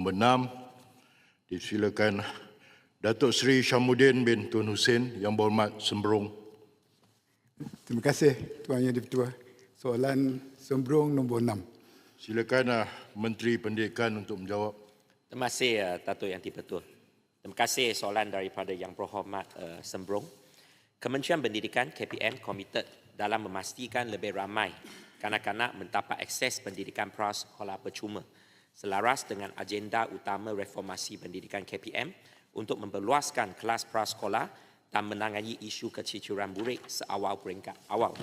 Nombor enam, disilakan Datuk Seri Syamuddin bin Tun Hussein yang berhormat Sembrong. Terima kasih Tuan Yang Di-Pertua. Soalan sembrong nombor enam. Silakan uh, Menteri Pendidikan untuk menjawab. Terima kasih uh, Datuk Yang Di-Pertua. Terima kasih soalan daripada Yang Berhormat uh, Sembrong. Kementerian Pendidikan KPM komited dalam memastikan lebih ramai kanak-kanak mendapat akses pendidikan prasekolah percuma selaras dengan agenda utama reformasi pendidikan KPM untuk memperluaskan kelas prasekolah dan menangani isu kecicuran burik seawal peringkat awal.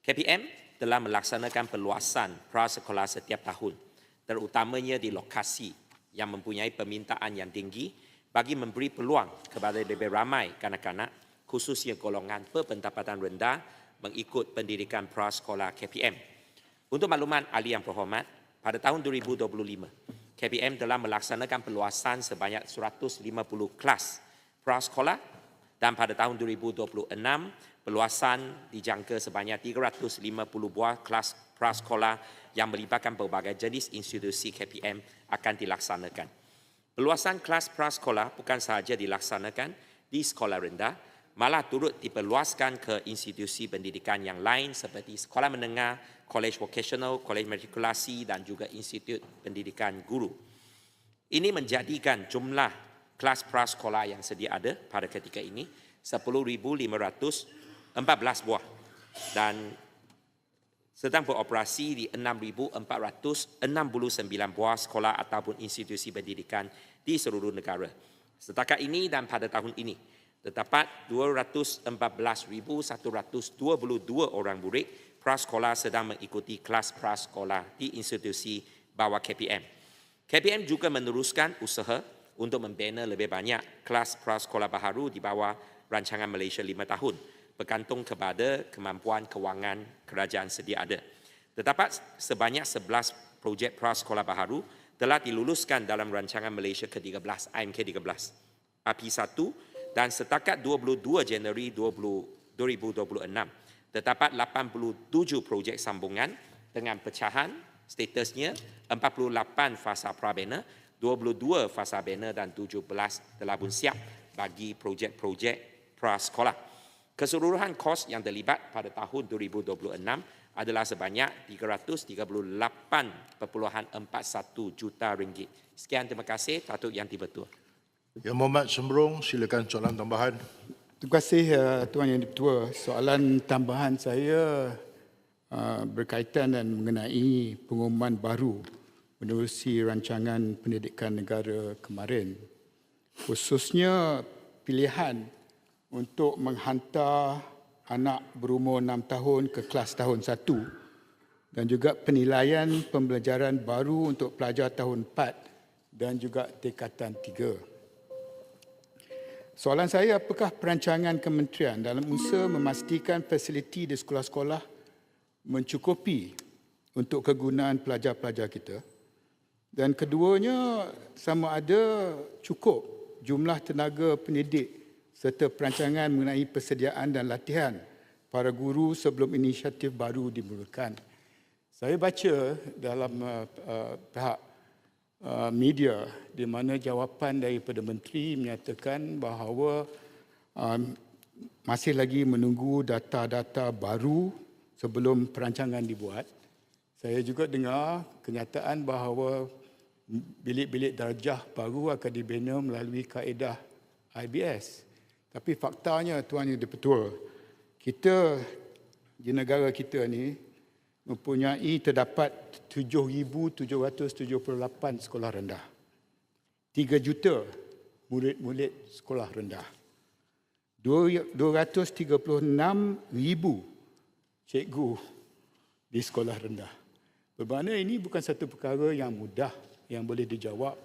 KPM telah melaksanakan perluasan prasekolah setiap tahun, terutamanya di lokasi yang mempunyai permintaan yang tinggi bagi memberi peluang kepada lebih ramai kanak-kanak khususnya golongan berpendapatan rendah mengikut pendidikan prasekolah KPM. Untuk makluman ahli yang berhormat, pada tahun 2025, KPM telah melaksanakan perluasan sebanyak 150 kelas prasekolah dan pada tahun 2026, perluasan dijangka sebanyak 350 buah kelas prasekolah yang melibatkan berbagai jenis institusi KPM akan dilaksanakan. Perluasan kelas prasekolah bukan sahaja dilaksanakan di sekolah rendah, malah turut diperluaskan ke institusi pendidikan yang lain seperti sekolah menengah, kolej vocational, kolej matrikulasi dan juga institut pendidikan guru. Ini menjadikan jumlah kelas prasekolah yang sedia ada pada ketika ini 10,514 buah dan sedang beroperasi di 6,469 buah sekolah ataupun institusi pendidikan di seluruh negara. Setakat ini dan pada tahun ini, terdapat 214,122 orang murid prasekolah sedang mengikuti kelas prasekolah di institusi bawah KPM. KPM juga meneruskan usaha untuk membina lebih banyak kelas prasekolah baharu di bawah rancangan Malaysia 5 tahun bergantung kepada kemampuan kewangan kerajaan sedia ada. Terdapat sebanyak 11 projek prasekolah baharu telah diluluskan dalam rancangan Malaysia ke-13, IMK 13. API 1 dan setakat 22 Januari 20, 2026 terdapat 87 projek sambungan dengan pecahan statusnya 48 fasa prabena, 22 fasa bena dan 17 telah pun siap bagi projek-projek prasekolah. Keseluruhan kos yang terlibat pada tahun 2026 adalah sebanyak 338.41 juta ringgit. Sekian terima kasih Datuk Yang Dipertua. Yang Berhormat Sembrong, silakan soalan tambahan. Terima kasih uh, Tuan Yang Di-Pertua. Soalan tambahan saya uh, berkaitan dan mengenai pengumuman baru menerusi rancangan pendidikan negara kemarin. Khususnya pilihan untuk menghantar anak berumur 6 tahun ke kelas tahun 1 dan juga penilaian pembelajaran baru untuk pelajar tahun 4 dan juga tingkatan 3. Soalan saya, apakah perancangan kementerian dalam usaha memastikan fasiliti di sekolah-sekolah mencukupi untuk kegunaan pelajar-pelajar kita? Dan keduanya, sama ada cukup jumlah tenaga pendidik serta perancangan mengenai persediaan dan latihan para guru sebelum inisiatif baru dimulakan. Saya baca dalam uh, uh, pihak Uh, media di mana jawapan daripada menteri menyatakan bahawa um, masih lagi menunggu data-data baru sebelum perancangan dibuat. Saya juga dengar kenyataan bahawa bilik-bilik darjah baru akan dibina melalui kaedah IBS. Tapi faktanya tuan yang dipertua, kita di negara kita ni mempunyai terdapat 7,778 sekolah rendah. 3 juta murid-murid sekolah rendah. 236 ribu cikgu di sekolah rendah. Bermakna ini bukan satu perkara yang mudah yang boleh dijawab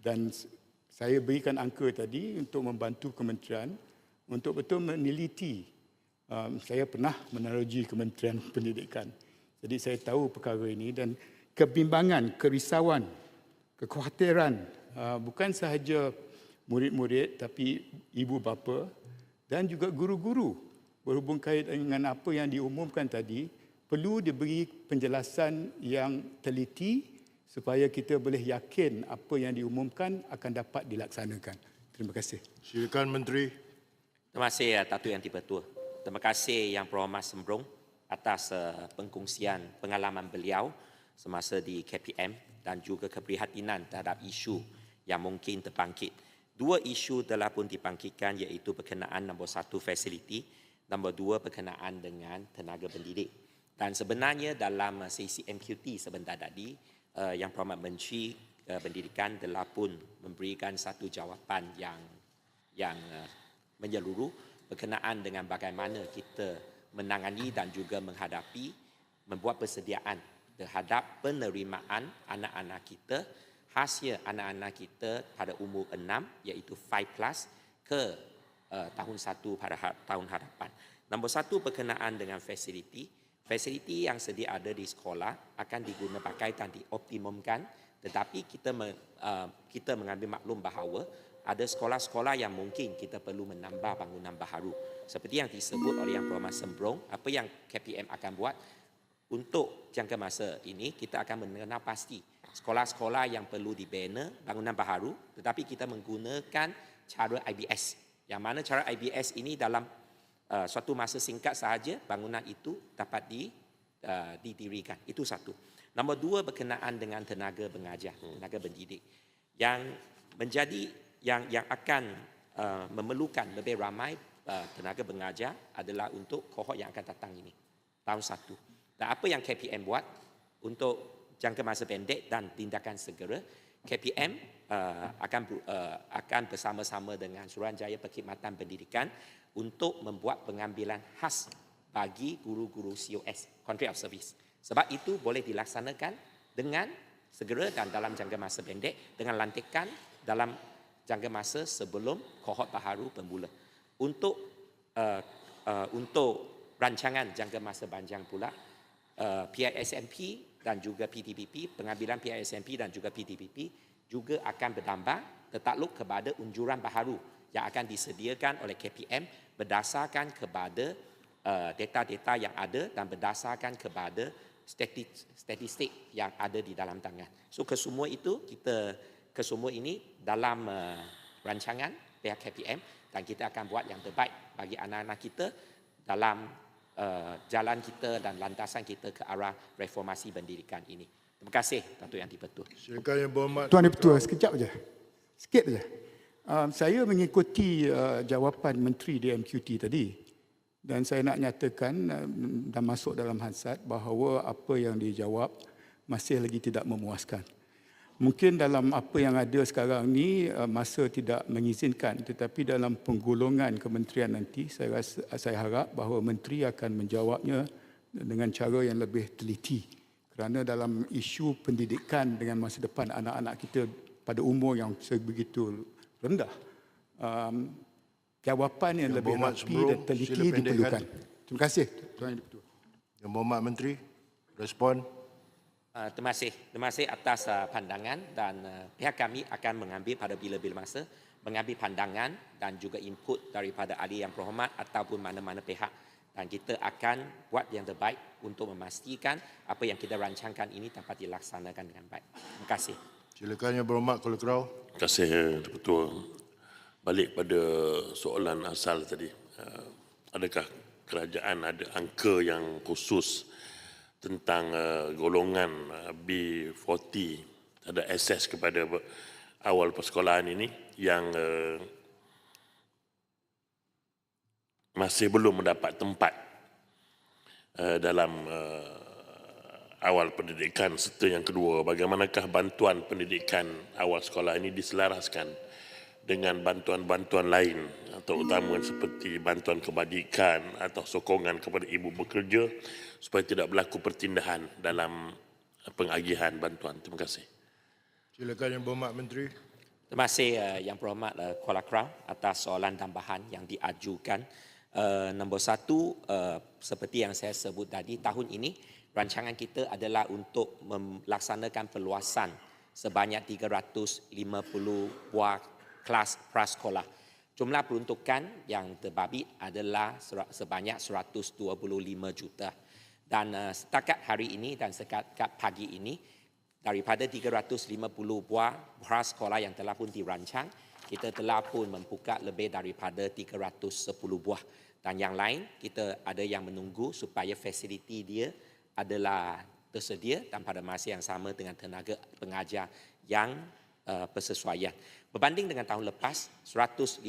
dan saya berikan angka tadi untuk membantu kementerian untuk betul meneliti. Um, saya pernah menerogi Kementerian Pendidikan. Jadi saya tahu perkara ini dan kebimbangan, kerisauan, kekhawatiran uh, bukan sahaja murid-murid tapi ibu bapa dan juga guru-guru berhubung kait dengan apa yang diumumkan tadi perlu diberi penjelasan yang teliti supaya kita boleh yakin apa yang diumumkan akan dapat dilaksanakan. Terima kasih. Silakan Menteri. Terima kasih Datuk Yang Di-Pertua. Terima kasih Yang Berhormat Sembrong atas uh, pengkongsian pengalaman beliau semasa di KPM dan juga keprihatinan terhadap isu yang mungkin terbangkit. Dua isu telah pun dibangkitkan iaitu berkenaan nombor satu fasiliti, nombor dua berkenaan dengan tenaga pendidik. Dan sebenarnya dalam uh, sesi MQT sebentar tadi, uh, Yang Berhormat Menteri uh, Pendidikan telah pun memberikan satu jawapan yang yang uh, menyeluruh berkenaan dengan bagaimana kita menangani dan juga menghadapi membuat persediaan terhadap penerimaan anak-anak kita hasil anak-anak kita pada umur 6 iaitu 5 plus ke uh, tahun 1 pada ha- tahun hadapan. Nombor satu berkenaan dengan fasiliti. Fasiliti yang sedia ada di sekolah akan diguna pakai dan dioptimumkan tetapi kita me, uh, kita mengambil maklum bahawa ada sekolah-sekolah yang mungkin kita perlu menambah bangunan baharu. Seperti yang disebut oleh Yang Berhormat Sembrong, apa yang KPM akan buat untuk jangka masa ini kita akan mengenal pasti sekolah-sekolah yang perlu dibina bangunan baharu tetapi kita menggunakan cara IBS. Yang mana cara IBS ini dalam uh, suatu masa singkat sahaja bangunan itu dapat di, uh, didirikan. Itu satu. Nombor dua berkenaan dengan tenaga pengajar, tenaga pendidik yang menjadi yang yang akan uh, memerlukan lebih ramai uh, tenaga pengajar adalah untuk kohort yang akan datang ini tahun satu. Dan apa yang KPM buat untuk jangka masa pendek dan tindakan segera, KPM uh, akan uh, akan bersama-sama dengan Suruhanjaya Perkhidmatan Pendidikan untuk membuat pengambilan khas bagi guru-guru COS, Contract of Service. Sebab itu boleh dilaksanakan dengan segera dan dalam jangka masa pendek dengan lantikan dalam jangka masa sebelum kohort baharu bermula. Untuk uh, uh, untuk rancangan jangka masa panjang pula uh, PISMP dan juga PTPP, pengambilan PISMP dan juga PTPP juga akan berdampak tertakluk kepada unjuran baharu yang akan disediakan oleh KPM berdasarkan kepada uh, data-data yang ada dan berdasarkan kepada statistik, yang ada di dalam tangan. So kesemua itu kita kesemua ini dalam uh, rancangan pihak KPM dan kita akan buat yang terbaik bagi anak-anak kita dalam uh, jalan kita dan lantasan kita ke arah reformasi pendidikan ini. Terima kasih Datuk Yang Di-Pertua. Silakan Yang Berhormat. Tuan Di-Pertua, sekejap saja. Sikit saja. Um, saya mengikuti uh, jawapan Menteri di MQT tadi dan saya nak nyatakan um, dan masuk dalam hansat bahawa apa yang dijawab masih lagi tidak memuaskan. Mungkin dalam apa yang ada sekarang ni uh, masa tidak mengizinkan tetapi dalam penggolongan kementerian nanti saya rasa saya harap bahawa menteri akan menjawabnya dengan cara yang lebih teliti kerana dalam isu pendidikan dengan masa depan anak-anak kita pada umur yang sebegitu rendah um, jawapan yang Yang lebih rapi dan teliti diperlukan. Terima kasih Tuan. Yang Berhormat Menteri. Respon. Uh, terima kasih. Terima kasih atas uh, pandangan dan uh, pihak kami akan mengambil pada bila-bila masa mengambil pandangan dan juga input daripada ahli yang berhormat ataupun mana-mana pihak dan kita akan buat yang terbaik untuk memastikan apa yang kita rancangkan ini dapat dilaksanakan dengan baik. Terima kasih. Silakan Yang Berhormat Kuala Kerau. Terima kasih Ketua. Balik pada soalan asal tadi. Uh, Adakah kerajaan ada angka yang khusus tentang uh, golongan uh, B40 ada akses kepada awal persekolahan ini yang uh, masih belum mendapat tempat uh, dalam uh, awal pendidikan. Serta yang kedua bagaimanakah bantuan pendidikan awal sekolah ini diselaraskan dengan bantuan-bantuan lain terutama seperti bantuan kebajikan atau sokongan kepada ibu bekerja supaya tidak berlaku pertindahan dalam pengagihan bantuan. Terima kasih. Silakan Yang Berhormat Menteri. Terima kasih uh, Yang Berhormat uh, Kuala Krau atas soalan tambahan yang diajukan. Uh, nombor satu, uh, seperti yang saya sebut tadi, tahun ini rancangan kita adalah untuk melaksanakan perluasan sebanyak 350 buah kelas prasekolah. Jumlah peruntukan yang terbabit adalah sebanyak 125 juta. Dan uh, setakat hari ini dan setakat pagi ini, daripada 350 buah prasekolah yang telah pun dirancang, kita telah pun membuka lebih daripada 310 buah. Dan yang lain, kita ada yang menunggu supaya fasiliti dia adalah tersedia dan pada masa yang sama dengan tenaga pengajar yang uh, bersesuaian. Berbanding dengan tahun lepas, 150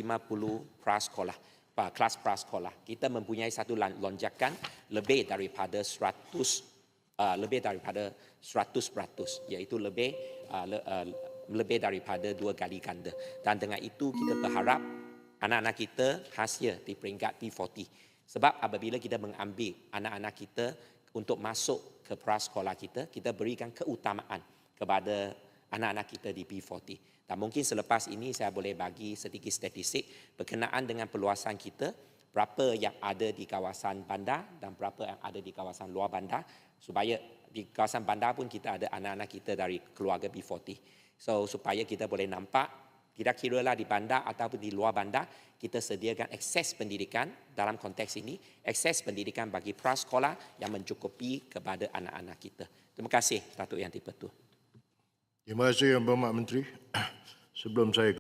prasekolah, kelas prasekolah, kita mempunyai satu lonjakan lebih daripada 100 uh, lebih daripada 100% iaitu lebih uh, le, uh, lebih daripada dua kali ganda. Dan dengan itu kita berharap anak-anak kita hasil di peringkat P40. Sebab apabila kita mengambil anak-anak kita untuk masuk ke prasekolah kita, kita berikan keutamaan kepada anak-anak kita di P40. Dan mungkin selepas ini saya boleh bagi sedikit statistik berkenaan dengan peluasan kita, berapa yang ada di kawasan bandar dan berapa yang ada di kawasan luar bandar supaya di kawasan bandar pun kita ada anak-anak kita dari keluarga B40. So supaya kita boleh nampak kira-kira lah di bandar ataupun di luar bandar kita sediakan akses pendidikan dalam konteks ini akses pendidikan bagi prasekolah yang mencukupi kepada anak-anak kita. Terima kasih Datuk Yang Dipertua. Terima kasih Yang Berhormat Menteri. Sebelum saya